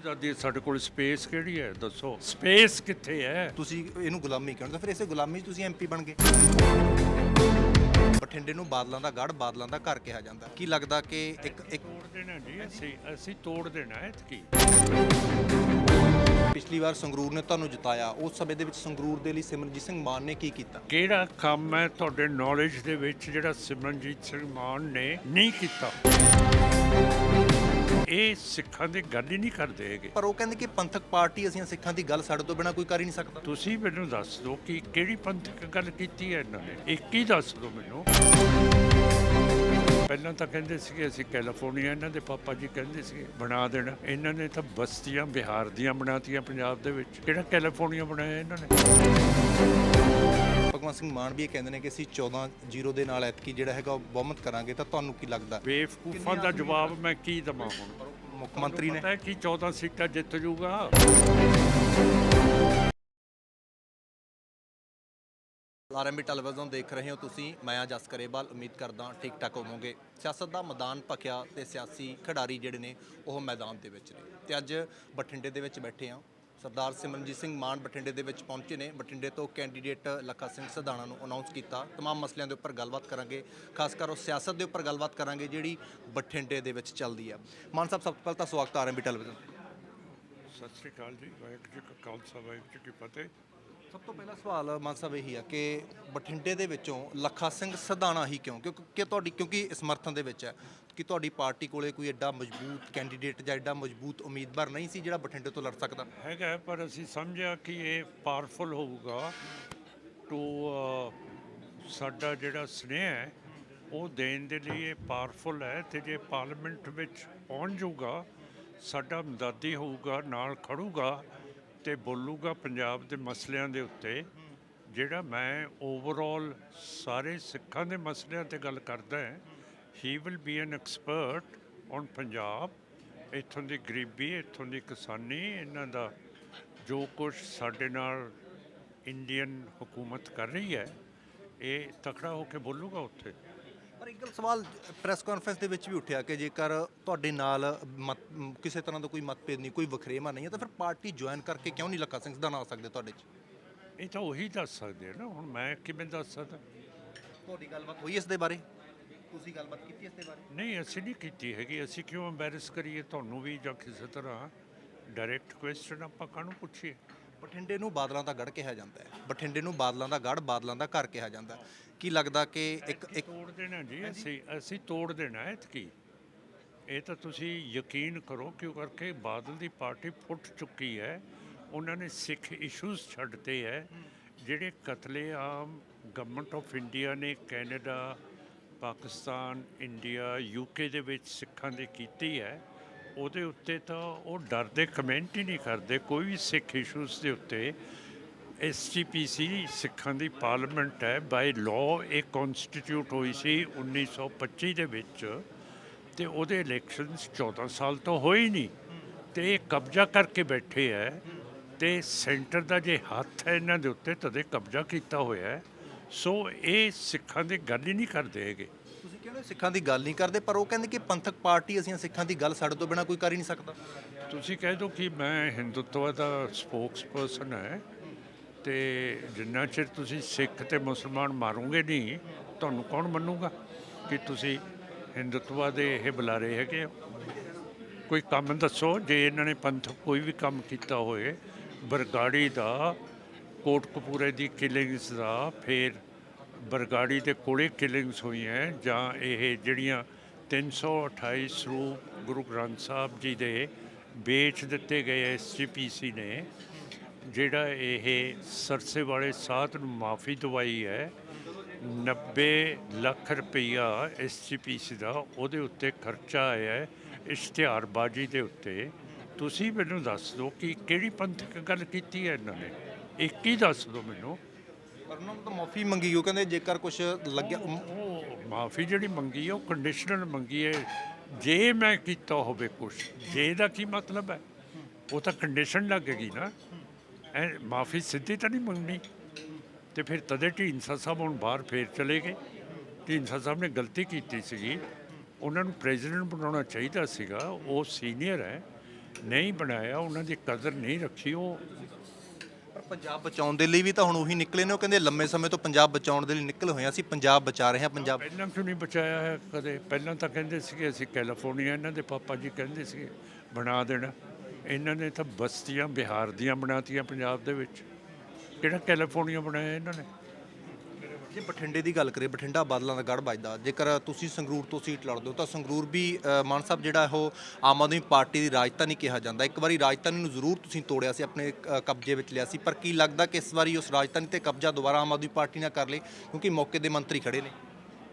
ਆਜ਼ਾਦੀ ਸਾਡੇ ਕੋਲ ਸਪੇਸ ਕਿਹੜੀ ਹੈ? ਦੱਸੋ। ਸਪੇਸ ਕਿੱਥੇ ਹੈ? ਤੁਸੀਂ ਇਹਨੂੰ ਗੁਲਾਮੀ ਕਹਿੰਦੇ ਫਿਰ ਇਸੇ ਗੁਲਾਮੀ 'ਚ ਤੁਸੀਂ ਐਮਪੀ ਬਣ ਗਏ। ਬਠਿੰਡੇ ਨੂੰ ਬਾਦਲਾਂ ਦਾ ਗੜ ਬਾਦਲਾਂ ਦਾ ਘਰ ਕਿਹਾ ਜਾਂਦਾ। ਕੀ ਲੱਗਦਾ ਕਿ ਇੱਕ ਇੱਕ ਤੋੜ ਦੇਣਾ ਜੀ ਅਸੀਂ ਅਸੀਂ ਤੋੜ ਦੇਣਾ ਐਤਕੀ ਪਿਛਲੀ ਵਾਰ ਸੰਗਰੂਰ ਨੇ ਤੁਹਾਨੂੰ ਜਿਤਾਇਆ। ਉਸ ਸਮੇਂ ਦੇ ਵਿੱਚ ਸੰਗਰੂਰ ਦੇ ਲਈ ਸਿਮਰਨਜੀਤ ਸਿੰਘ ਮਾਨ ਨੇ ਕੀ ਕੀਤਾ? ਕਿਹੜਾ ਕੰਮ ਹੈ ਤੁਹਾਡੇ ਨੌਲੇਜ ਦੇ ਵਿੱਚ ਜਿਹੜਾ ਸਿਮਰਨਜੀਤ ਸਿੰਘ ਮਾਨ ਨੇ ਨਹੀਂ ਕੀਤਾ? ਇਹ ਸਿੱਖਾਂ ਦੀ ਗੱਲ ਹੀ ਨਹੀਂ ਕਰਦੇ ਹੈਗੇ। ਪਰ ਉਹ ਕਹਿੰਦੇ ਕਿ ਪੰਥਕ ਪਾਰਟੀ ਅਸੀਂ ਸਿੱਖਾਂ ਦੀ ਗੱਲ ਸਾਡੇ ਤੋਂ ਬਿਨਾ ਕੋਈ ਕਰ ਹੀ ਨਹੀਂ ਸਕਦਾ। ਤੁਸੀਂ ਮੈਨੂੰ ਦੱਸ ਦਿਓ ਕਿ ਕਿਹੜੀ ਪੰਥਕ ਗੱਲ ਕੀਤੀ ਹੈ ਇਹਨਾਂ ਨੇ? ਇੱਕ ਹੀ ਦੱਸ ਦਿਓ ਮੈਨੂੰ। ਪਹਿਲਾਂ ਤਾਂ ਕਹਿੰਦੇ ਸੀਗੇ ਅਸੀਂ ਕੈਲੀਫੋਰਨੀਆ ਇਹਨਾਂ ਦੇ ਪਾਪਾ ਜੀ ਕਹਿੰਦੇ ਸੀਗੇ ਬਣਾ ਦੇਣਾ। ਇਹਨਾਂ ਨੇ ਤਾਂ ਬਸਤੀਆਂ ਬਿਹਾਰ ਦੀਆਂ ਬਣਾਤੀਆਂ ਪੰਜਾਬ ਦੇ ਵਿੱਚ। ਕਿਹੜਾ ਕੈਲੀਫੋਰਨੀਆ ਬਣਾਇਆ ਇਹਨਾਂ ਨੇ? ਭਗਵੰਤ ਸਿੰਘ ਮਾਨ ਵੀ ਇਹ ਕਹਿੰਦੇ ਨੇ ਕਿ ਅਸੀਂ 14 ਜ਼ੀਰੋ ਦੇ ਨਾਲ ਐਤਕੀ ਜਿਹੜਾ ਹੈਗਾ ਉਹ ਬਹੁਮਤ ਕਰਾਂਗੇ ਤਾਂ ਤੁਹਾਨੂੰ ਕੀ ਲੱਗਦਾ? ਬੇਵਕੂਫਾਂ ਦਾ ਜਵਾਬ ਮੈਂ ਕੀ ਦਵਾਂ ਹੁਣ? ਮੁੱਖ ਮੰਤਰੀ ਨੇ। ਪਤਾ ਹੈ ਕਿ 14 ਸੀਟਾਂ ਜਿੱਤ ਜੂਗਾ। ਆਰਐਮਬੀ ਟੈਲੀਵਿਜ਼ਨ ਦੇਖ ਰਹੇ ਹੋ ਤੁਸੀਂ। ਮੈਂ ਆ ਜਸ ਕਰੇਵਾਲ ਉਮੀਦ ਕਰਦਾ ਠੀਕ ਠਾਕ ਹੋਵੋਗੇ। ਸਿਆਸਤ ਦਾ ਮੈਦਾਨ ਭਖਿਆ ਤੇ ਸਿਆਸੀ ਖਿਡਾਰੀ ਜਿਹੜੇ ਨੇ ਉਹ ਮੈਦਾਨ ਦੇ ਵਿੱਚ ਨੇ। ਤੇ ਅੱਜ ਬਠਿੰਡੇ ਦੇ ਵਿੱਚ ਬੈਠੇ ਆ ਸਰਦਾਰ ਸਿਮਰਨਜੀਤ ਸਿੰਘ ਮਾਨ ਬਠਿੰਡੇ ਦੇ ਵਿੱਚ ਪਹੁੰਚੇ ਨੇ ਬਠਿੰਡੇ ਤੋਂ ਕੈਂਡੀਡੇਟ ਲੱਖਾ ਸਿੰਘ ਸਧਾਣਾ ਨੂੰ ਅਨਾਉਂਸ ਕੀਤਾ तमाम ਮਸਲਿਆਂ ਦੇ ਉੱਪਰ ਗੱਲਬਾਤ ਕਰਾਂਗੇ ਖਾਸ ਕਰ ਉਹ ਸਿਆਸਤ ਦੇ ਉੱਪਰ ਗੱਲਬਾਤ ਕਰਾਂਗੇ ਜਿਹੜੀ ਬਠਿੰਡੇ ਦੇ ਵਿੱਚ ਚੱਲਦੀ ਆ ਮਾਨ ਸਾਹਿਬ ਸਭ ਤੋਂ ਪਹਿਲਾਂ ਤਾਂ ਸਵਾਗਤ ਹੈ ਆਰਐਮਬੀ ਟੈਲੀਵਿਜ਼ਨ ਸਤਿ ਸ੍ਰੀ ਅਕਾਲ ਜੀ ਵਾਹਿਗੁਰੂ ਜੀ ਕਾ ਖਾਲਸਾ ਵਾਹਿਗੁਰੂ ਜੀ ਕੀ ਫਤਿਹ ਸਭ ਤੋਂ ਪਹਿਲਾ ਸਵਾਲ ਮਾਨ ਸਾਹਿਬ ਇਹੀ ਆ ਕਿ ਬਠਿੰਡੇ ਦੇ ਵਿੱਚੋਂ ਲੱਖਾ ਸਿੰਘ ਸਧਾਣਾ ਹੀ ਕਿਉਂ? ਕਿਉਂਕਿ ਕਿ ਤੁਹਾਡੀ, ਕਿਉਂਕਿ ਸਮਰਥਨ ਦੇ ਵਿੱਚ ਹੈ ਕਿ ਤੁਹਾਡੀ ਪਾਰਟੀ ਕੋਲੇ ਕੋਈ ਐਡਾ ਮਜ਼ਬੂਤ ਕੈਂਡੀਡੇਟ ਜਾਂ ਐਡਾ ਮਜ਼ਬੂਤ ਉਮੀਦਵਾਰ ਨਹੀਂ ਸੀ ਜਿਹੜਾ ਬਠਿੰਡੇ ਤੋਂ ਲੜ ਸਕਦਾ। ਹੈਗਾ, ਪਰ ਅਸੀਂ ਸਮਝਿਆ ਕਿ ਇਹ ਪਾਵਰਫੁਲ ਹੋਊਗਾ ਟੂ ਸਾਡਾ ਜਿਹੜਾ ਸਨੇਹ ਹੈ, ਉਹ ਦੇਣ ਦੇ ਲਈ ਇਹ ਪਾਵਰਫੁਲ ਹੈ ਤੇ ਜੇ ਪਾਰਲੀਮੈਂਟ ਵਿੱਚ ਪਹੁੰਚ ਜਾਊਗਾ ਸਾਡਾ ਮਦਦੀ ਹੋਊਗਾ, ਨਾਲ ਖੜੂਗਾ ਤੇ ਬੋਲੂਗਾ ਪੰਜਾਬ ਦੇ ਮਸਲਿਆਂ ਦੇ ਉੱਤੇ, ਜਿਹੜਾ ਮੈਂ ਓਵਰਆਲ ਸਾਰੇ ਸਿੱਖਾਂ ਦੇ ਮਸਲਿਆਂ ਤੇ ਗੱਲ ਕਰਦਾ ਹਾਂ he will be an expert on Punjab, ਇੱਥੋਂ ਦੀ ਗਰੀਬੀ, ਇੱਥੋਂ ਦੀ ਕਿਸਾਨੀ, ਇਹਨਾਂ ਦਾ ਜੋ ਕੁਝ ਸਾਡੇ ਨਾਲ ਇੰਡੀਅਨ ਹਕੂਮਤ ਕਰ ਰਹੀ ਹੈ, ਇਹ ਤਕੜਾ ਹੋ ਕੇ ਬੋਲੂਗਾ ਉੱਥੇ। ਪਰ ਇੱਕ ਗੱਲ ਸਵਾਲ ਪ੍ਰੈਸ ਕਾਨਫਰੰਸ ਦੇ ਵਿੱਚ ਵੀ ਉੱਠਿਆ ਕਿ ਜੇਕਰ ਤੁਹਾਡੇ ਨਾਲ ਮਤ- ਕਿਸੇ ਤਰ੍ਹਾਂ ਦਾ ਕੋਈ ਮਤਭੇਦ ਨਹੀਂ ਕੋਈ ਵਖਰੇਵਾ ਨਹੀਂ ਹੈ ਤਾਂ ਫਿਰ ਪਾਰਟੀ ਜੁਆਇਨ ਕਰਕੇ ਕਿਉਂ ਨਹੀਂ ਲੱਖਾ ਸਿੰਘ ਸਧਾਣਾ ਆ ਸਕਦੇ ਤੁਹਾਡੇ 'ਚ? ਇਹ ਤਾਂ ਉਹੀ ਦੱਸ ਸਕਦੇ ਆ ਨਾ ਹੁਣ ਮੈਂ ਕਿਵੇਂ ਦੱਸ ਸਕਦਾ? ਤੁਹਾਡੀ ਗੱਲਬਾਤ ਹੋਈ ਇਸ ਦੇ ਬਾਰੇ? ਤੁਸੀਂ ਗੱਲਬਾਤ ਕੀਤੀ ਇਸ ਦੇ ਬਾਰੇ? ਨਹੀਂ ਅਸੀਂ ਨਹੀਂ ਕੀਤੀ ਹੈਗੀ ਅਸੀਂ ਕਿਉਂ ਐਮਬੈਰਸ ਕਰੀਏ? ਤੁਹਾਨੂੰ ਵੀ ਜਾਂ ਕਿਸੇ ਤਰ੍ਹਾਂ ਡਾਇਰੈਕਟ ਕੁਐਸਚਨ ਆਪਾਂ ਕਾਹਨੂੰ ਪੁੱਛੀਏ? ਬਠਿੰਡੇ ਨੂੰ ਬਾਦਲਾਂ ਦਾ ਗੜ ਕਿਹਾ ਜਾਂਦਾ ਹੈ। ਬਠਿੰਡੇ ਨੂੰ ਬਾਦਲਾਂ ਦਾ ਗੜ ਬਾਦਲਾਂ ਦਾ ਘਰ ਕਿਹਾ ਜਾਂਦਾ ਹੈ। ਕੀ ਲੱਗਦਾ ਕਿ ਇੱਕ ਇੱਕ ਤੋੜ ਦੇਣਾ ਜੀ ਅਸੀਂ ਅਸੀਂ ਤੋੜ ਦੇਣਾ ਐਤਕੀ। ਇਹ ਤਾਂ ਤੁਸੀਂ ਯਕੀਨ ਕਰੋ ਕਿਉਂ ਕਰਕੇ ਬਾਦਲ ਦੀ ਪਾਰਟੀ ਫੁੱਟ ਚੁੱਕੀ ਹੈ। ਉਹਨਾਂ ਨੇ ਸਿੱਖ ਇਸ਼ੂਜ਼ ਛੱਡਤੇ ਹੈ। ਜਿਹੜੇ ਕਤਲੇਆਮ ਗਵਰਨਮੈਂਟ ਆਫ ਇੰਡੀਆ ਨੇ ਕੈਨੇਡਾ ਪਾਕਿਸਤਾਨ ਇੰਡੀਆ ਯੂਕੇ ਦੇ ਵਿੱਚ ਸਿੱਖਾਂ ਦੇ ਕੀਤੀ ਹੈ। ਉਹਦੇ ਉੱਤੇ ਤਾਂ ਉਹ ਡਰਦੇ ਕਮੈਂਟ ਹੀ ਨਹੀਂ ਕਰਦੇ। ਕੋਈ ਵੀ ਸਿੱਖ ਇਸ਼ੂਜ਼ ਦੇ ਉੱਤੇ ਐਸਜੀਪੀਸੀ ਸਿੱਖਾਂ ਦੀ ਪਾਰਲੀਮੈਂਟ ਹੈ। ਬਾਈ ਲਾਅ ਇਹ ਕਨਸਟੀਟਿਊਟ ਹੋਈ ਸੀ 1925 ਦੇ ਵਿੱਚ ਤੇ ਉਹਦੇ ਇਲੈਕਸ਼ਨਸ 14 ਸਾਲ ਤੋਂ ਹੋਏ ਨਹੀਂ। ਤੇ ਇਹ ਕਬਜ਼ਾ ਕਰਕੇ ਬੈਠੇ ਹੈ ਤੇ ਸੈਂਟਰ ਦਾ ਜੇ ਹੱਥ ਹੈ ਇਹਨਾਂ ਦੇ ਉੱਤੇ, ਤਦੇ ਕਬਜ਼ਾ ਕੀਤਾ ਹੋਇਆ ਸੋ ਇਹ ਸਿੱਖਾਂ ਦੀ ਗੱਲ ਹੀ ਨਹੀਂ ਕਰਦੇ ਹੈਗੇ। ਤੁਸੀਂ ਸਿੱਖਾਂ ਦੀ ਗੱਲ ਨਹੀਂ ਕਰਦੇ, ਪਰ ਉਹ ਕਹਿੰਦੇ ਕਿ ਪੰਥਕ ਪਾਰਟੀ ਅਸੀਂ ਸਿੱਖਾਂ ਦੀ ਗੱਲ ਸਾਡੇ ਤੋਂ ਬਿਨਾ ਕੋਈ ਕਰ ਹੀ ਨਹੀਂ ਸਕਦਾ। ਤੁਸੀਂ ਕਹਿ ਦਿਓ ਕਿ ਮੈਂ ਹਿੰਦੂਤਵ ਦਾ ਸਪੋਕਸਪਰਸਨ ਹੈ ਤੇ ਜਿੰਨਾ ਚਿਰ ਤੁਸੀਂ ਸਿੱਖ ਤੇ ਮੁਸਲਮਾਨ ਮਾਰੋਗੇ ਨਹੀਂ, ਤੁਹਾਨੂੰ ਕੌਣ ਮੰਨੂਗਾ ਕਿ ਤੁਸੀਂ ਹਿੰਦੂਤਵ ਦੇ ਇਹ ਬੁਲਾਰੇ ਹੈਗੇ ਹੋ? ਕੋਈ ਕੰਮ ਦੱਸੋ, ਜੇ ਇਹਨਾਂ ਨੇ ਪੰਥ ਕੋਈ ਵੀ ਕੰਮ ਕੀਤਾ ਹੋਏ, ਬਰਗਾੜੀ ਦਾ, ਕੋਟਕਪੂਰੇ ਦੀ ਕਿਲਿੰਗਸ ਦਾ, ਫਿਰ ਬਰਗਾੜੀ ਦੇ ਕੋਲੇ ਕਿਲਿੰਗਸ ਹੋਈਆਂ ਜਾਂ ਇਹ ਜਿਹੜੀਆਂ 328 ਸਰੂਪ ਗੁਰੂ ਗ੍ਰੰਥ ਸਾਹਿਬ ਜੀ ਦੇ ਵੇਚ ਦਿੱਤੇ ਗਏ ਐਸਜੀਪੀਸੀ ਨੇ, ਜਿਹੜਾ ਇਹ ਸਰਸੇ ਵਾਲੇ ਸਾਧ ਨੂੰ ਮਾਫੀ ਦਵਾਈ ਹੈ 90 ਲੱਖ ਰੁਪਈਆ ਐਸਜੀਪੀਸੀ ਦਾ ਉਹਦੇ ਉੱਤੇ ਖਰਚਾ ਆਇਆ ਹੈ, ਇਸ਼ਤਿਹਾਰਬਾਜ਼ੀ ਦੇ ਉੱਤੇ। ਤੁਸੀਂ ਮੈਨੂੰ ਦੱਸ ਦਿਓ ਕਿ ਕਿਹੜੀ ਪੰਥਕ ਗੱਲ ਕੀਤੀ ਹੈ ਇਹਨਾਂ ਨੇ? ਇੱਕ ਹੀ ਦੱਸ ਦਿਓ ਮੈਨੂੰ। ਪਰ ਉਹਨਾਂ ਨੂੰ ਤਾਂ ਮਾਫੀ ਮੰਗੀ ਉਹ, ਕਹਿੰਦੇ ਜੇਕਰ ਕੁਝ ਲੱਗਿਆ ਉਹ ਮਾਫੀ ਜਿਹੜੀ ਮੰਗੀ ਹੈ ਉਹ ਕੰਡੀਸ਼ਨਲ ਮੰਗੀ ਹੈ ਜੇ ਮੈਂ ਕੀਤਾ ਹੋਵੇ ਕੁਝ ਜੇ ਦਾ ਕੀ ਮਤਲਬ ਹੈ? ਉਹ ਤਾਂ ਕੰਡੀਸ਼ਨ ਲੱਗੇਗੀ ਨਾ। ਐ ਮਾਫੀ ਸਿੱਧੀ ਤਾਂ ਨਹੀਂ ਮੰਗਣੀ। ਤੇ ਫਿਰ ਤਦੇ ਢੀਂਸਾ ਸਾਹਿਬ ਹੁਣ ਬਾਹਰ ਫੇਰ ਚਲੇ ਗਏ। ਢੀਂਸਾ ਸਾਹਿਬ ਨੇ ਗਲਤੀ ਕੀਤੀ ਸੀਗੀ। ਉਹਨਾਂ ਨੂੰ ਪ੍ਰੈਜ਼ੀਡੈਂਟ ਬਣਾਉਣਾ ਚਾਹੀਦਾ ਸੀਗਾ। ਉਹ ਸੀਨੀਅਰ ਹੈ। ਨਹੀਂ ਬਣਾਇਆ, ਉਹਨਾਂ ਦੀ ਕਦਰ ਨਹੀਂ ਰੱਖੀ। ਉਹ ਪੰਜਾਬ ਬਚਾਉਣ ਦੇ ਲਈ ਵੀ ਤਾਂ ਹੁਣ ਉਹੀ ਨਿਕਲੇ ਨੇ, ਉਹ ਕਹਿੰਦੇ ਲੰਮੇ ਸਮੇਂ ਤੋਂ ਪੰਜਾਬ ਬਚਾਉਣ ਦੇ ਲਈ ਨਿਕਲ ਹੋਏ ਹਾਂ ਅਸੀਂ ਪੰਜਾਬ ਬਚਾ ਰਹੇ ਹਾਂ, ਪੰਜਾਬ ਪਹਿਲਾਂ ਕਿਉਂ ਨਹੀਂ ਬਚਾਇਆ ਹੈ? ਕਦੇ ਪਹਿਲਾਂ ਤਾਂ ਕਹਿੰਦੇ ਸੀਗੇ, ਅਸੀਂ ਕੈਲੀਫੋਰਨੀਆ ਇਹਨਾਂ ਦੇ ਪਾਪਾ ਜੀ ਕਹਿੰਦੇ ਸੀਗੇ, ਬਣਾ ਦੇਣਾ। ਇਹਨਾਂ ਨੇ ਤਾਂ ਬਸਤੀਆਂ, ਬਿਹਾਰ ਦੀਆਂ ਬਣਾਤੀਆਂ ਪੰਜਾਬ ਦੇ ਵਿੱਚ। ਕਿਹੜਾ ਕੈਲੀਫੋਰਨੀਆ ਬਣਾਇਆ ਇਹਨਾਂ ਨੇ? ਜੇ ਬਠਿੰਡੇ ਦੀ ਗੱਲ ਕਰੀਏ ਬਠਿੰਡਾ ਬਾਦਲਾਂ ਦਾ ਗੜ੍ਹ ਵੱਜਦਾ। ਜੇਕਰ ਤੁਸੀਂ ਸੰਗਰੂਰ ਤੋਂ ਸੀਟ ਲੜਦੇ ਹੋ ਤਾਂ ਸੰਗਰੂਰ ਵੀ ਅ, ਮਾਨ ਸਾਹਿਬ ਜਿਹੜਾ ਉਹ ਆਮ ਆਦਮੀ ਪਾਰਟੀ ਦੀ ਰਾਜਧਾਨੀ ਕਿਹਾ ਜਾਂਦਾ। ਇੱਕ ਵਾਰੀ ਰਾਜਧਾਨੀ ਨੂੰ ਜ਼ਰੂਰ ਤੁਸੀਂ ਤੋੜਿਆ ਸੀ ਆਪਣੇ ਅ, ਕਬਜ਼ੇ ਵਿੱਚ ਲਿਆ ਸੀ। ਪਰ ਕੀ ਲੱਗਦਾ ਕਿ ਇਸ ਵਾਰੀ ਉਸ ਰਾਜਧਾਨੀ ਤੇ ਕਬਜ਼ਾ ਦੁਬਾਰਾ ਆਮ ਆਦਮੀ ਪਾਰਟੀ ਨੇ ਕਰ ਲੇ? ਕਿਉਂਕਿ ਮੌਕੇ ਦੇ ਮੰਤਰੀ ਖੜੇ ਨੇ।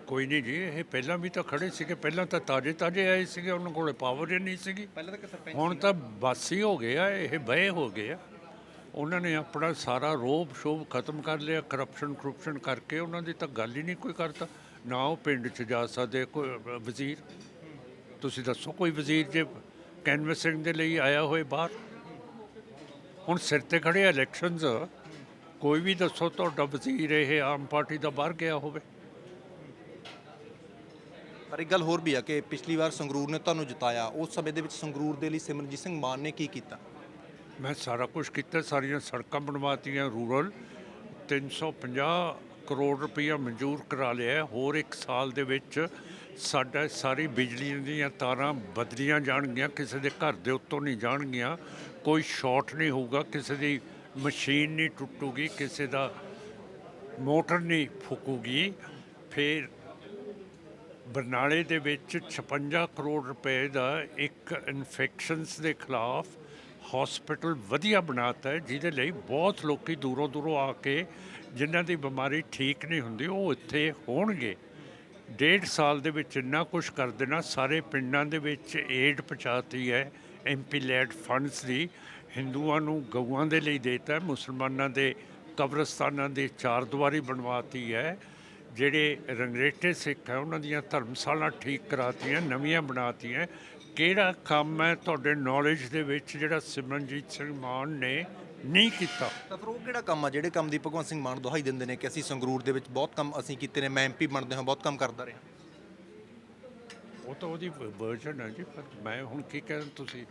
ਕੋਈ ਨਹੀਂ ਜੀ ਇਹ ਪਹਿਲਾਂ ਵੀ ਤਾਂ ਖੜੇ ਸੀਗੇ। ਪਹਿਲਾਂ ਤਾਂ ਤਾਜੇ ਤਾਜੇ ਆਏ ਸੀਗੇ ਉਹਨਾਂ ਕੋਲੇ ਪਾਵਰ ਹੀ ਨਹੀਂ ਸੀਗੀ। ਪਹਿਲਾਂ ਤਾਂ ਸਰਪੰਚ ਹੁਣ ਤਾਂ ਬਾਸੀ ਹੋ ਗਏ ਆ ਇਹ ਬਏ ਹੋ ਗਏ ਆ। ਉਹਨਾਂ ਨੇ ਆਪਣਾ ਸਾਰਾ ਰੋਬ ਸ਼ੋਭ ਖਤਮ ਕਰ ਲਿਆ ਕਰਪਸ਼ਨ ਕਰਪਸ਼ਨ ਕਰਕੇ ਉਹਨਾਂ ਦੀ ਤਾਂ ਗੱਲ ਹੀ ਨਹੀਂ ਕੋਈ ਕਰਦਾ ਨਾ ਉਹ ਪਿੰਡ 'ਚ ਜਾ ਸਕਦੇ, ਕੋਈ ਵਜ਼ੀਰ। ਤੁਸੀਂ ਦੱਸੋ ਕੋਈ ਵਜ਼ੀਰ ਜੇ ਕੈਨਵਸਿੰਗ ਦੇ ਲਈ ਆਇਆ ਹੋਏ ਬਾਹਰ? ਹੁਣ ਸਿਰ ਤੇ ਖੜੇ ਇਲੈਕਸ਼ਨਸ ਕੋਈ ਵੀ ਦੱਸੋ ਤੁਹਾਡਾ ਵਜ਼ੀਰ ਇਹ ਆਮ ਪਾਰਟੀ ਦਾ ਬਾਹਰ ਗਿਆ ਹੋਵੇ। ਪਰ ਇੱਕ ਗੱਲ ਹੋਰ ਵੀ ਆ ਕਿ ਪਿਛਲੀ ਵਾਰ ਸੰਗਰੂਰ ਨੇ ਤੁਹਾਨੂੰ ਜਿਤਾਇਆ। ਉਸ ਸਮੇਂ ਦੇ ਵਿੱਚ ਸੰਗਰੂਰ ਦੇ ਲਈ ਸਿਮਰਨਜੀਤ ਸਿੰਘ ਮਾਨ ਨੇ ਕੀ ਕੀਤਾ? ਮੈਂ ਸਾਰਾ ਕੁਝ ਕੀਤਾ, ਸਾਰੀਆਂ ਸੜਕਾਂ ਬਣਵਾਤੀਆਂ ਰੂਰਲ 350 ਕਰੋੜ ਰੁਪਈਆ ਮਨਜ਼ੂਰ ਕਰਾ ਲਿਆ ਹੋਰ ਇੱਕ ਸਾਲ ਦੇ ਵਿੱਚ ਸਾਡਾ ਸਾਰੀ ਬਿਜਲੀ ਦੀਆਂ ਤਾਰਾਂ ਬਦਲੀਆਂ ਜਾਣਗੀਆਂ, ਕਿਸੇ ਦੇ ਘਰ ਦੇ ਉੱਤੋਂ ਨਹੀਂ ਜਾਣਗੀਆਂ। ਕੋਈ ਸ਼ਾਰਟ ਨਹੀਂ ਹੋਊਗਾ, ਕਿਸੇ ਦੀ ਮਸ਼ੀਨ ਨਹੀਂ ਟੁੱਟੂਗੀ, ਕਿਸੇ ਦਾ ਮੋਟਰ ਨਹੀਂ ਫੁਕੂਗੀ। ਫਿਰ ਬਰਨਾਲੇ ਦੇ ਵਿੱਚ 56 ਕਰੋੜ ਰੁਪਏ ਦਾ ਇੱਕ ਇਨਫੈਕਸ਼ਨਸ ਦੇ ਖਿਲਾਫ ਹਸਪੀਟਲ ਵਧੀਆ ਬਣਾਤਾ ਹੈ, ਜਿਹਦੇ ਲਈ ਬਹੁਤ ਲੋਕੀ ਦੂਰੋਂ ਦੂਰੋਂ ਆ ਕੇ ਜਿਨ੍ਹਾਂ ਦੀ ਬਿਮਾਰੀ ਠੀਕ ਨਹੀਂ ਹੁੰਦੀ, ਉਹ ਇੱਥੇ ਹੋਣਗੇ। ਡੇਢ ਸਾਲ ਦੇ ਵਿੱਚ ਇੰਨਾ ਕੁਝ ਕਰ ਦੇਣਾ, ਸਾਰੇ ਪਿੰਡਾਂ ਦੇ ਵਿੱਚ ਏਡ ਪਹੁੰਚਾਤੀ ਹੈ ਐਮਪੀ ਲੈਡ ਫੰਡਸ ਦੀ, ਹਿੰਦੂਆਂ ਨੂੰ ਗਊਆਂ ਦੇ ਲਈ ਦੇਤਾ ਮੁਸਲਮਾਨਾਂ ਦੇ ਕਬਰਸਤਾਨਾਂ ਦੇ ਚਾਰ ਦੀਵਾਰੀ ਬਣਵਾਤੀ ਹੈ, ਜਿਹੜੇ ਰੰਗਰੇਟੇ ਸਿੱਖ ਹੈ, ਉਹਨਾਂ ਦੀਆਂ ਧਰਮਸ਼ਾਲਾ ਠੀਕ ਕਰਾਤੀਆਂ, ਨਵੀਆਂ ਬਣਾਤੀਆਂ ਕਿਹੜਾ ਕੰਮ ਹੈ ਤੁਹਾਡੇ ਨੌਲੇਜ ਦੇ ਵਿੱਚ ਜਿਹੜਾ ਸਿਮਰਨਜੀਤ ਸਿੰਘ ਮਾਨ ਨੇ ਨਹੀਂ ਕੀਤਾ? ਤਾਂ ਫਿਰ ਉਹ ਕਿਹੜਾ ਕੰਮ ਆ? ਜਿਹੜੇ ਕੰਮ ਦੀ ਭਗਵੰਤ ਸਿੰਘ ਮਾਨ ਦੁਹਾਈ ਦਿੰਦੇ ਨੇ ਕਿ ਅਸੀਂ ਸੰਗਰੂਰ ਦੇ ਵਿੱਚ ਬਹੁਤ ਕੰਮ ਅਸੀਂ ਕੀਤੇ ਨੇ ਮੈਂ ਐਮਪੀ ਬਣਦੇ ਹਾਂ ਬਹੁਤ ਕੰਮ ਕਰਦਾ ਰਿਹਾ। ਉਹ ਤਾਂ ਉਹਦੀ ਵਰਜਨ ਹੈ ਜੀ ਪਰ ਮੈਂ ਹੁਣ ਕੀ ਕਹਿ ਤੁਸੀਂ?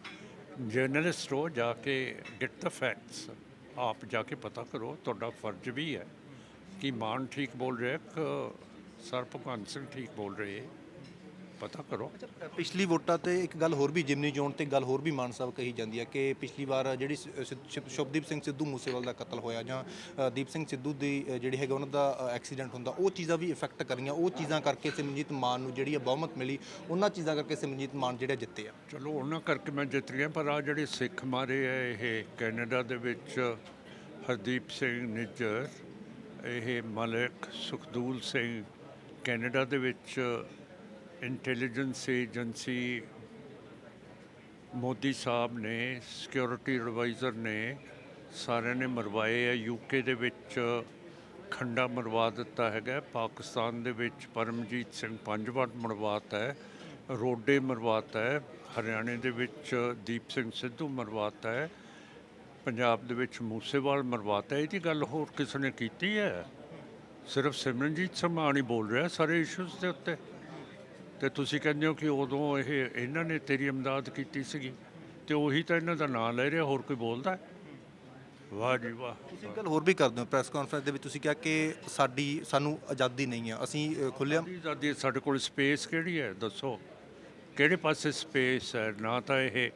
ਜਰਨਲਿਸਟ ਹੋ ਜਾ ਕੇ ਗੈਟ ਦ ਫੈਕਟਸ ਆਪ ਜਾ ਕੇ ਪਤਾ ਕਰੋ ਤੁਹਾਡਾ ਫਰਜ਼ ਵੀ ਹੈ ਕਿ ਮਾਨ ਠੀਕ ਬੋਲ ਰਿਹਾ ਕਿ ਸਰ ਭਗਵੰਤ ਸਿੰਘ ਠੀਕ ਬੋਲ ਰਹੇ। ਪਤਾ ਕਰੋ। ਪਿਛਲੀ ਵੋਟਾਂ ਤੇ ਇੱਕ ਗੱਲ ਹੋਰ ਵੀ ਜਿਮਨੀ ਜੋਨ ਤੇ ਗੱਲ ਹੋਰ ਵੀ ਮਾਨ ਸਾਹਿਬ ਕਹੀ ਜਾਂਦੀ ਹੈ ਕਿ ਪਿਛਲੀ ਵਾਰ ਜਿਹੜੀ ਸ਼ੁਭਦੀਪ ਸਿੰਘ ਸਿੱਧੂ ਮੂਸੇਵਾਲ ਦਾ ਕਤਲ ਹੋਇਆ ਜਾਂ ਦੀਪ ਸਿੰਘ ਸਿੱਧੂ ਦੀ ਜਿਹੜੀ ਹੈਗਾ ਉਹਨਾਂ ਦਾ ਐਕਸੀਡੈਂਟ ਹੁੰਦਾ ਉਹ ਚੀਜ਼ਾਂ ਵੀ ਇਫੈਕਟ ਕਰੀਆਂ। ਉਹ ਚੀਜ਼ਾਂ ਕਰਕੇ ਸਿਮਰਨਜੀਤ ਮਾਨ ਨੂੰ ਜਿਹੜੀ ਬਹੁਮਤ ਮਿਲੀ। ਉਹਨਾਂ ਚੀਜ਼ਾਂ ਕਰਕੇ ਸਿਮਰਨਜੀਤ ਮਾਨ ਜਿਹੜੇ ਜਿੱਤੇ ਆ ਚਲੋ ਉਹਨਾਂ ਕਰਕੇ ਮੈਂ ਜਿੱਤ ਗਿਆ ਪਰ ਆ ਜਿਹੜੇ ਸਿੱਖ ਮਾਰੇ ਆ ਇਹ ਕੈਨੇਡਾ ਦੇ ਵਿੱਚ ਹਰਦੀਪ ਸਿੰਘ ਨਿੱਜਰ ਇਹ ਮਲਕ ਸੁਖਦੂਲ ਸਿੰਘ ਕੈਨੇਡਾ ਦੇ ਵਿੱਚ ਇੰਟੈਲੀਜੈਂਸ ਏਜੰਸੀ ਮੋਦੀ ਸਾਹਿਬ ਨੇ ਸਿਕਿਉਰਿਟੀ ਐਡਵਾਈਜ਼ਰ ਨੇ ਸਾਰਿਆਂ ਨੇ ਮਰਵਾਏ ਆ ਯੂਕੇ ਦੇ ਵਿੱਚ ਖੰਡਾ ਮਰਵਾ ਦਿੱਤਾ ਹੈਗਾ ਪਾਕਿਸਤਾਨ ਦੇ ਵਿੱਚ ਪਰਮਜੀਤ ਸਿੰਘ ਪੰਜ ਵਾਰ ਮਰਵਾਤਾ ਹੈ ਰੋਡੇ ਮਰਵਾਤਾ ਹੈ ਹਰਿਆਣੇ ਦੇ ਵਿੱਚ ਦੀਪ ਸਿੰਘ ਸਿੱਧੂ ਮਰਵਾਤਾ ਹੈ ਪੰਜਾਬ ਦੇ ਵਿੱਚ ਮੂਸੇਵਾਲ ਮਰਵਾਤਾ ਹੈ। ਇਹਦੀ ਗੱਲ ਹੋਰ ਕਿਸੇ ਨੇ ਕੀਤੀ ਹੈ ਸਿਰਫ ਸਿਮਰਨਜੀਤ ਸਿੰਘ ਮਾਨ ਹੀ ਬੋਲ ਰਿਹਾ ਸਾਰੇ ਇਸ਼ੂਜ਼ ਦੇ ਉੱਤੇ ਤੇ ਤੁਸੀਂ ਕਹਿੰਦੇ ਹੋ ਕਿ ਉਦੋਂ ਇਹ ਇਹਨਾਂ ਨੇ ਤੇਰੀ ਇਮਦਾਦ ਕੀਤੀ ਸੀਗੀ ਤੇ ਉਹੀ ਤਾਂ ਇਹਨਾਂ ਦਾ ਨਾਂ ਲੈ ਰਿਹਾ ਹੋਰ ਕੋਈ ਬੋਲਦਾ? ਵਾਹ ਜੀ ਵਾਹ। ਤੁਸੀਂ ਗੱਲ ਹੋਰ ਵੀ ਕਰਦੇ ਹੋ ਪ੍ਰੈਸ ਕਾਨਫਰੰਸ ਦੇ ਵਿੱਚ ਤੁਸੀਂ ਕਿਹਾ ਕਿ ਸਾਡੀ ਸਾਨੂੰ ਆਜ਼ਾਦੀ ਨਹੀਂ ਆ। ਅਸੀਂ ਖੁੱਲਿਆ ਆਜ਼ਾਦੀ ਸਾਡੇ ਕੋਲ ਸਪੇਸ ਕਿਹੜੀ ਹੈ ਦੱਸੋ? ਕਿਹੜੇ ਪਾਸੇ ਸਪੇਸ ਹੈ? ਨਾ ਤਾਂ ਇਹ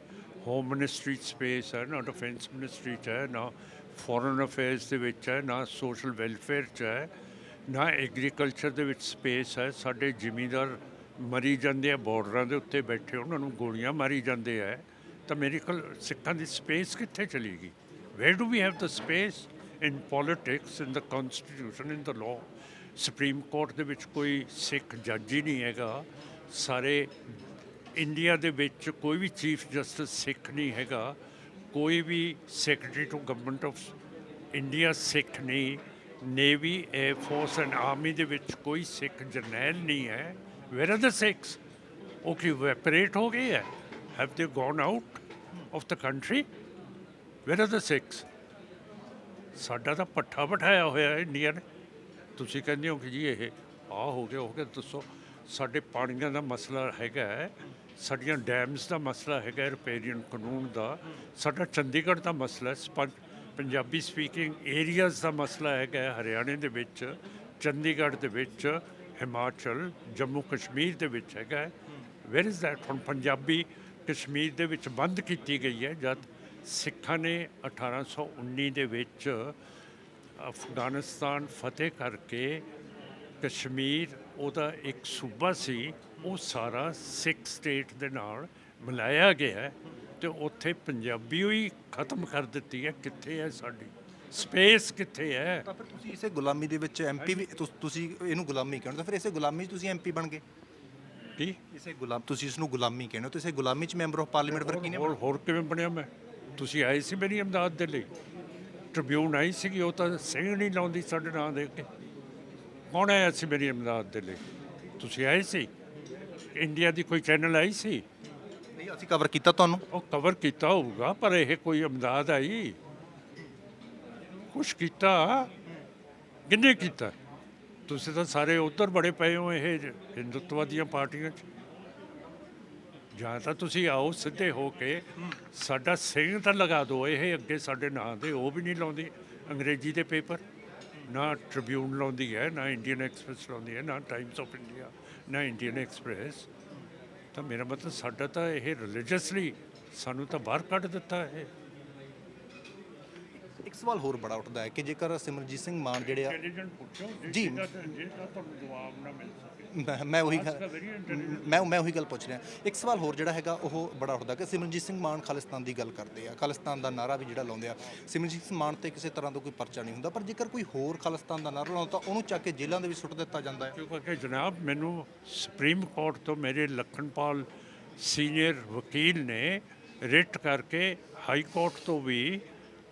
ਹੋਮ ਮਿਨਿਸਟਰੀ ਸਪੇਸ ਹੈ ਨਾ ਡਿਫੈਂਸ ਮਿਨਿਸਟਰੀ ਚ ਹੈ ਨਾ ਫੋਰਨ ਅਫੇਅਰਸ ਦੇ ਵਿੱਚ ਹੈ ਨਾ ਸੋਸ਼ਲ ਵੈਲਫੇਅਰ ਚ ਹੈ ਨਾ ਐਗਰੀਕਲਚਰ ਦੇ ਵਿੱਚ ਸਪੇਸ ਹੈ। ਸਾਡੇ ਜ਼ਿਮੀਂਦਾਰ ਮਰੀ ਜਾਂਦੇ ਆ ਬਾਰਡਰਾਂ ਦੇ ਉੱਤੇ ਬੈਠੇ, ਉਹਨਾਂ ਨੂੰ ਗੋਲੀਆਂ ਮਾਰੀ ਜਾਂਦੇ ਆ। ਤਾਂ ਮੇਰੇ ਕੋਲ ਸਿੱਖਾਂ ਦੀ ਸਪੇਸ ਕਿੱਥੇ ਚਲੀ ਗਈ? Where do we have the space in politics in the constitution in the law supreme court ਦੇ ਵਿੱਚ ਕੋਈ ਸਿੱਖ ਜੱਜ ਹੀ ਨਹੀਂ ਹੈਗਾ। ਸਾਰੇ ਇੰਡੀਆ ਦੇ ਵਿੱਚ ਕੋਈ ਵੀ ਚੀਫ ਜਸਟਿਸ ਸਿੱਖ ਨਹੀਂ ਹੈਗਾ। ਕੋਈ ਵੀ secretary to government of India ਸਿੱਖ ਨਹੀਂ। Navy air force and army ਦੇ ਵਿੱਚ ਕੋਈ ਸਿੱਖ ਜਰਨੈਲ ਨਹੀਂ ਹੈ। ਵੇਰ ਆਰ ਦ ਸਿੱਖਸ ਉਹ ਕੀ ਵੈਪਰੇਟ ਹੋ ਗਏ ਹੈ have they gone out of the country where are the Sikhs ਸਾਡਾ ਤਾਂ ਪੱਠਾ ਬਿਠਾਇਆ ਹੋਇਆ ਇੰਡੀਆ ਨੇ ਤੁਸੀਂ ਕਹਿੰਦੇ ਹੋ ਕਿ ਜੀ ਇਹ ਆ ਹੋ ਗਿਆ ਹੋ ਗਿਆ ਦੱਸੋ ਸਾਡੇ ਪਾਣੀਆਂ ਦਾ ਮਸਲਾ ਹੈਗਾ ਹੈ ਸਾਡੀਆਂ ਡੈਮਸ ਦਾ ਮਸਲਾ ਹੈਗਾ ਰਿਪੇਰੀਅਨ ਕਾਨੂੰਨ ਦਾ ਸਾਡਾ ਚੰਡੀਗੜ੍ਹ ਦਾ ਮਸਲਾ ਹੈ, ਪੰਜਾਬੀ ਸਪੀਕਿੰਗ ਏਰੀਆਜ਼ ਦਾ ਮਸਲਾ ਹੈਗਾ ਹਰਿਆਣੇ ਦੇ ਵਿੱਚ ਚੰਡੀਗੜ੍ਹ ਦੇ ਵਿੱਚ ਹਿਮਾਚਲ, ਜੰਮੂ ਕਸ਼ਮੀਰ ਦੇ ਵਿੱਚ ਹੈਗਾ ਵੇਰ ਇਜ਼ ਦੈਟ ਹੁਣ ਪੰਜਾਬੀ ਕਸ਼ਮੀਰ ਦੇ ਵਿੱਚ ਬੰਦ ਕੀਤੀ ਗਈ ਹੈ, ਜਦ ਸਿੱਖਾਂ ਨੇ 1819 ਦੇ ਵਿੱਚ ਅਫਗਾਨਿਸਤਾਨ ਫਤਿਹ ਕਰਕੇ ਕਸ਼ਮੀਰ, ਉਹਦਾ ਇੱਕ ਸੂਬਾ ਸੀ, ਉਹ ਸਾਰਾ ਸਿੱਖ ਸਟੇਟ ਦੇ ਨਾਲ ਮਿਲਾਇਆ ਗਿਆ ਹੈ ਤੇ ਉੱਥੇ ਪੰਜਾਬੀ ਹੀ ਖਤਮ ਕਰ ਦਿੱਤੀ ਹੈ। ਕਿੱਥੇ ਹੈ ਸਾਡੀ? ਸਪੇਸ ਕਿੱਥੇ ਹੈ? ਤਾਂ ਫਿਰ ਤੁਸੀਂ ਇਸੇ ਗੁਲਾਮੀ ਦੇ ਵਿੱਚ ਐਮਪੀ ਵੀ ਤੁਸ- ਤੁਸੀਂ ਇਹਨੂੰ ਗੁਲਾਮੀ ਕਹਿੰਦੇ ਹੋ ਤਾਂ ਫਿਰ ਇਸੇ ਗੁਲਾਮੀ 'ਚ ਤੁਸੀਂ ਐਮਪੀ ਬਣ ਗਏ। ਕੀ? ਇਸੇ ਗੁਲਾਮ ਤੁਸੀਂ ਇਸ ਨੂੰ ਗੁਲਾਮੀ ਕਹਿੰਦੇ ਹੋ ਤੇ ਇਸੇ ਗੁਲਾਮੀ 'ਚ ਮੈਂਬਰ ਆਫ ਪਾਰਲੀਮੈਂਟ ਫਿਰ ਕਿਹਨੇ ਹੋਰ ਹੋਰ ਕਿਵੇਂ ਬਣਿਆ ਮੈਂ? ਤੁਸੀਂ ਆਏ ਸੀ ਮੇਰੀ ਇਮਦਾਦ ਦੇ ਲਈ? ਟ੍ਰਿਬਿਊਨ ਆਈ ਸੀਗੀ ਉਹ ਤਾਂ ਸਿੰਘ ਨਹੀਂ ਲਾਉਂਦੀ ਸਾਡੇ ਨਾਂ ਦੇ ਕੇ। ਕੌਣ ਆਇਆ ਸੀ ਮੇਰੀ ਇਮਦਾਦ ਦੇ ਲਈ? ਤੁਸੀਂ ਆਏ ਸੀ? ਇੰਡੀਆ ਦੀ ਕੋਈ ਚੈਨਲ ਆਈ ਸੀ? ਨਹੀਂ ਅਸੀਂ ਕਵਰ ਕੀਤਾ ਤੁਹਾਨੂੰ। ਉਹ ਕਵਰ ਕੀਤਾ ਹੋਊਗਾ ਪਰ ਇਹ ਕੋਈ ਇਮਦਾਦ ਆਈ? ਕੁਛ ਕੀਤਾ, ਕਿੰਨੇ ਕੀਤਾ? ਤੁਸੀਂ ਤਾਂ ਸਾਰੇ ਉੱਧਰ ਬੜੇ ਪਏ ਹੋ ਇਹ ਹਿੰਦੁੱਤਵਾ ਦੀਆਂ ਪਾਰਟੀਆਂ 'ਚ। ਜਾਂ ਤਾਂ ਤੁਸੀਂ ਆਓ ਸਿੱਧੇ ਹੋ ਕੇ, ਸਾਡਾ ਸਿੰਘ ਤਾਂ ਲਗਾ ਦਿਓ ਇਹ ਅੱਗੇ ਸਾਡੇ ਨਾਂ ਦੇ, ਉਹ ਵੀ ਨਹੀਂ ਲਾਉਂਦੀ, ਅੰਗਰੇਜ਼ੀ ਦੇ ਪੇਪਰ। ਨਾ ਟ੍ਰਿਬਿਊਨ ਲਾਉਂਦੀ ਹੈ, ਨਾ ਇੰਡੀਅਨ ਐਕਸਪ੍ਰੈਸ ਲਾਉਂਦੀ ਹੈ, ਨਾ ਟਾਈਮਸ ਆਫ ਇੰਡੀਆ, ਨਾ ਇੰਡੀਅਨ ਐਕਸਪ੍ਰੈਸ। ਤਾਂ ਮੇਰਾ ਮਤਲਬ ਸਾਡਾ ਤਾਂ ਇਹ ਰਿਲੀਜੀਅਸਲੀ ਸਾਨੂੰ ਤਾਂ ਬਾਹਰ ਕੱਢ ਦਿੱਤਾ ਹੈ ਇੱਕ ਸਵਾਲ ਹੋਰ ਬੜਾ ਉੱਠਦਾ ਹੈ ਕਿ ਜੇਕਰ ਸਿਮਰਜੀਤ ਸਿੰਘ ਮਾਨ ਜਿਹੜੇ ਆ ਇੰਟੈਲੀਜੈਂਟ ਪੁੱਛੋ ਜੀ। ਜਿਹਦਾ ਜਿਹਦਾ ਤੁਹਾਨੂੰ ਜਵਾਬ ਨਾ ਮਿਲ ਸਕੇ। ਮੈਂ- ਮੈਂ ਉਹੀ ਗੱਲ- ਮੈਂ ਮੈਂ ਉਹੀ ਗੱਲ ਪੁੱਛ ਰਿਹਾ। ਇੱਕ ਸਵਾਲ ਹੋਰ ਜਿਹੜਾ ਹੈਗਾ ਉਹ ਬੜਾ ਉੱਠਦਾ ਕਿ ਸਿਮਰਜੀਤ ਸਿੰਘ ਮਾਨ ਖਾਲਿਸਤਾਨ ਦੀ ਗੱਲ ਕਰਦੇ ਆ। ਖਾਲਿਸਤਾਨ ਦਾ ਨਾਰਾ ਵੀ ਜਿਹੜਾ ਲਾਉਂਦੇ ਆ ਸਿਮਰਜੀਤ ਸਿੰਘ ਮਾਨ ਤੇ ਕਿਸੇ ਤਰ੍ਹਾਂ ਦਾ ਕੋਈ ਪਰਚਾ ਨਹੀਂ ਹੁੰਦਾ ਪਰ ਜੇਕਰ ਕੋਈ ਹੋਰ ਖਾਲਿਸਤਾਨ ਦਾ ਨਾਰਾ ਲਾਉਂਦਾ ਤਾਂ ਉਹਨੂੰ ਚੱਕ ਕੇ ਜੇਲ੍ਹਾਂ ਦੇ ਵਿੱਚ ਸੁੱਟ ਦਿੱਤਾ ਜਾਂਦਾ ਹੈ। ਕਿਉਂਕਿ ਜਨਾਬ ਮੈਨੂੰ ਸੁਪਰੀਮ ਕੋਰਟ ਤੋਂ ਮੇਰੇ ਲਖਨਪਾਲ ਸੀਨੀਅਰ ਵਕੀਲ ਨੇ ਰਿਟ ਕਰਕੇ ਹਾਈ ਕੋਰਟ ਤੋਂ ਵੀ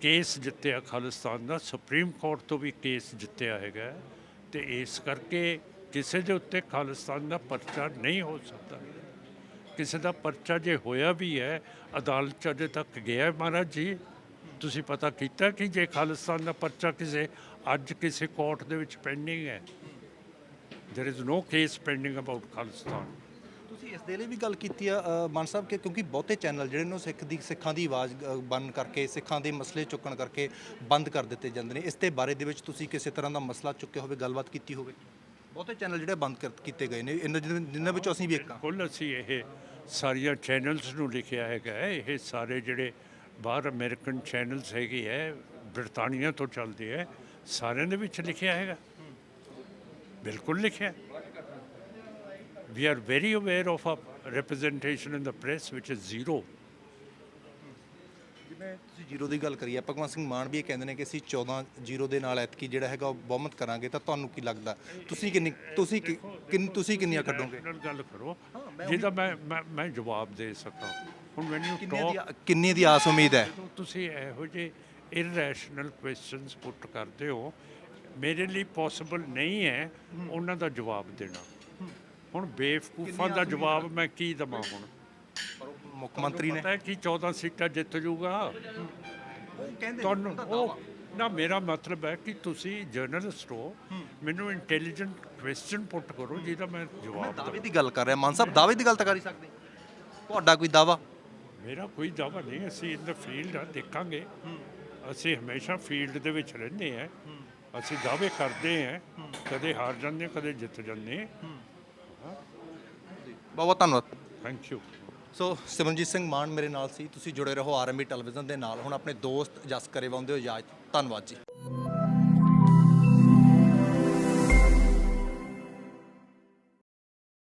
ਕੇਸ ਜਿੱਤਿਆ ਖਾਲਿਸਤਾਨ ਦਾ, ਸੁਪਰੀਮ ਕੋਰਟ ਤੋਂ ਵੀ ਕੇਸ ਜਿੱਤਿਆ ਹੈਗਾ ਤੇ ਇਸ ਕਰਕੇ ਕਿਸੇ ਦੇ ਉੱਤੇ ਖਾਲਿਸਤਾਨ ਦਾ ਪਰਚਾ ਨਹੀਂ ਹੋ ਸਕਦਾ। ਕਿਸੇ ਦਾ ਪਰਚਾ ਜੇ ਹੋਇਆ ਵੀ ਹੈ, ਅਦਾਲਤ 'ਚ ਅਜੇ ਤੱਕ ਗਿਆ ਮਹਾਰਾਜ ਜੀ। ਤੁਸੀਂ ਪਤਾ ਕੀਤਾ ਕਿ ਜੇ ਖਾਲਿਸਤਾਨ ਦਾ ਪਰਚਾ ਕਿਸੇ, ਅੱਜ ਕਿਸੇ ਕੋਰਟ ਦੇ ਵਿੱਚ ਪੈਂਡਿੰਗ ਹੈ? There is no case pending about Khalistan. ਤੁਸੀਂ ਇਸ ਦੇ ਲਈ ਵੀ ਗੱਲ ਕੀਤੀ ਆ ਅ, ਮਾਨ ਸਾਹਿਬ ਕਿ ਕਿਉਂਕਿ ਬਹੁਤੇ ਚੈਨਲ ਜਿਹੜੇ ਨੇ ਉਹ ਸਿੱਖ ਦੀ ਸਿੱਖਾਂ ਦੀ ਆਵਾਜ਼ ਅ, ਬੰਨ ਕਰਕੇ ਸਿੱਖਾਂ ਦੇ ਮਸਲੇ ਚੁੱਕਣ ਕਰਕੇ ਬੰਦ ਕਰ ਦਿੱਤੇ ਜਾਂਦੇ ਨੇ। ਇਸ ਦੇ ਬਾਰੇ ਦੇ ਵਿੱਚ ਤੁਸੀਂ ਕਿਸੇ ਤਰ੍ਹਾਂ ਦਾ ਮਸਲਾ ਚੁੱਕਿਆ ਹੋਵੇ ਗੱਲਬਾਤ ਕੀਤੀ ਹੋਵੇ? ਬਹੁਤੇ ਚੈਨਲ ਜਿਹੜੇ ਬੰਦ ਕਰ- ਕੀਤੇ ਗਏ ਨੇ ਇਹਨਾਂ ਜਿਹਨਾਂ ਜਿਨ੍ਹਾਂ ਵਿੱਚੋਂ ਅਸੀਂ ਵੀ ਇੱਕ ਹਾਂ ਕੁੱਲ ਅਸੀਂ ਇਹ ਸਾਰੀਆਂ ਚੈਨਲਸ ਨੂੰ ਲਿਖਿਆ ਹੈਗਾ ਹੈ। ਇਹ ਸਾਰੇ ਜਿਹੜੇ ਬਾਹਰ ਅਮਰੀਕਨ ਚੈਨਲਸ ਹੈਗੇ ਹੈ ਬ੍ਰਿਟਾਨੀਆ ਤੋਂ ਚੱਲਦੇ ਹੈ ਸਾਰਿਆਂ ਦੇ ਵਿੱਚ ਲਿਖਿਆ ਹੈਗਾ। ਬਿਲਕੁਲ ਲਿਖਿਆ। We are very aware of uh representation in the press which is zero. ਜਿਵੇਂ ਤੁਸੀਂ ਜ਼ੀਰੋ ਦੀ ਗੱਲ ਕਰੀ ਆ ਭਗਵੰਤ ਸਿੰਘ ਮਾਨ ਵੀ ਇਹ ਕਹਿੰਦੇ ਨੇ ਕਿ ਅਸੀਂ 14 ਜ਼ੀਰੋ ਦੇ ਨਾਲ ਐਤਕੀ ਜਿਹੜਾ ਹੈਗਾ ਉਹ ਬਹੁਮਤ ਕਰਾਂਗੇ ਤਾਂ ਤੁਹਾਨੂੰ ਕੀ ਲੱਗਦਾ? ਤੁਸੀਂ ਕਿੰਨੀ ਤੁਸੀਂ ਕਿ- ਕਿੰਨ ਤੁਸੀਂ ਕਿੰਨੀਆਂ ਕੱਢੋਗੇ? ਨਾਲ ਗੱਲ ਕਰੋ। ਜਿਹਦਾ ਮੈਂ ਮੈਂ ਮੈਂ ਜਵਾਬ ਦੇ ਸਕਾਂ। ਹੁਣ ਮੈਨੂੰ ਕਿੰਨੇ ਟਾਕ ਦੀ ਕਿੰਨੇ ਦੀ ਆਸ ਉਮੀਦ ਹੈ? ਜਦੋਂ ਤੁਸੀਂ ਇਹੋ ਜਿਹੇ ਇਰੈਸ਼ਨਲ ਕੁਐਸਚਨਸ ਪੁੱਟ ਕਰਦੇ ਹੋ ਮੇਰੇ ਲਈ ਪੋਸੀਬਲ ਨਹੀਂ ਹੈ। ਉਹਨਾਂ ਦਾ ਜਵਾਬ ਦੇਣਾ। ਹੁਣ ਬੇਵਕੂਫਾਂ ਦਾ ਜਵਾਬ ਮੈਂ ਕੀ ਦਵਾਂ ਹੁਣ? ਮੁੱਖ ਮੰਤਰੀ ਨੇ। ਪਤਾ ਹੈ ਕਿ 14 ਸੀਟਾਂ ਜਿੱਤ ਜੂਗਾ? ਉਹ ਕਹਿੰਦੇ ਤੁਹਾਨੂੰ ਉਹ ਨਾ ਮੇਰਾ ਮਤਲਬ ਹੈ ਕਿ ਤੁਸੀਂ ਜਰਨਲਿਸਟ ਹੋ। ਮੈਨੂੰ ਇੰਟੈਲੀਜੈਂਟ ਕੁਐਸਚਨ ਪੁੱਟ ਕਰੋ ਜਿਹਦਾ ਮੈਂ ਜਵਾਬ ਦਵਾਂ ਦਾਅਵੇ ਦੀ ਗੱਲ ਕਰ ਰਿਹਾ ਮਾਨ ਸਾਹਿਬ ਦਾਅਵੇ ਦੀ ਗੱਲ ਤਾਂ ਕਰ ਹੀ ਸਕਦੇ। ਤੁਹਾਡਾ ਕੋਈ ਦਾਵਾ ਮੇਰਾ ਕੋਈ ਦਾਵਾ ਨਹੀਂ ਅਸੀਂ ਇਨ ਦਾ ਫੀਲਡ ਆ ਦੇਖਾਂਗੇ। ਅਸੀਂ ਹਮੇਸ਼ਾ ਫੀਲਡ ਦੇ ਵਿੱਚ ਰਹਿੰਦੇ ਆ। ਅਸੀਂ ਦਾਅਵੇ ਕਰਦੇ ਆ। ਕਦੇ ਹਾਰ ਜਾਂਦੇ ਹਾਂ, ਕਦੇ ਜਿੱਤ ਜਾਂਦੇ ਬਹੁਤ ਬਹੁਤ ਧੰਨਵਾਦ। Thank you so Simranjit Singh Mann ਮੇਰੇ ਨਾਲ ਸੀ। ਤੁਸੀਂ ਜੁੜੇ ਰਹੋ ਆਰਐਮਬੀ ਟੈਲੀਵਿਜ਼ਨ ਦੇ ਨਾਲ। ਹੁਣ ਆਪਣੇ ਦੋਸਤ ਜਸ ਕਰੇ ਵਾਉਂਦੇ ਹੋ ਇਜਾਜ਼ਤ ਧੰਨਵਾਦ ਜੀ।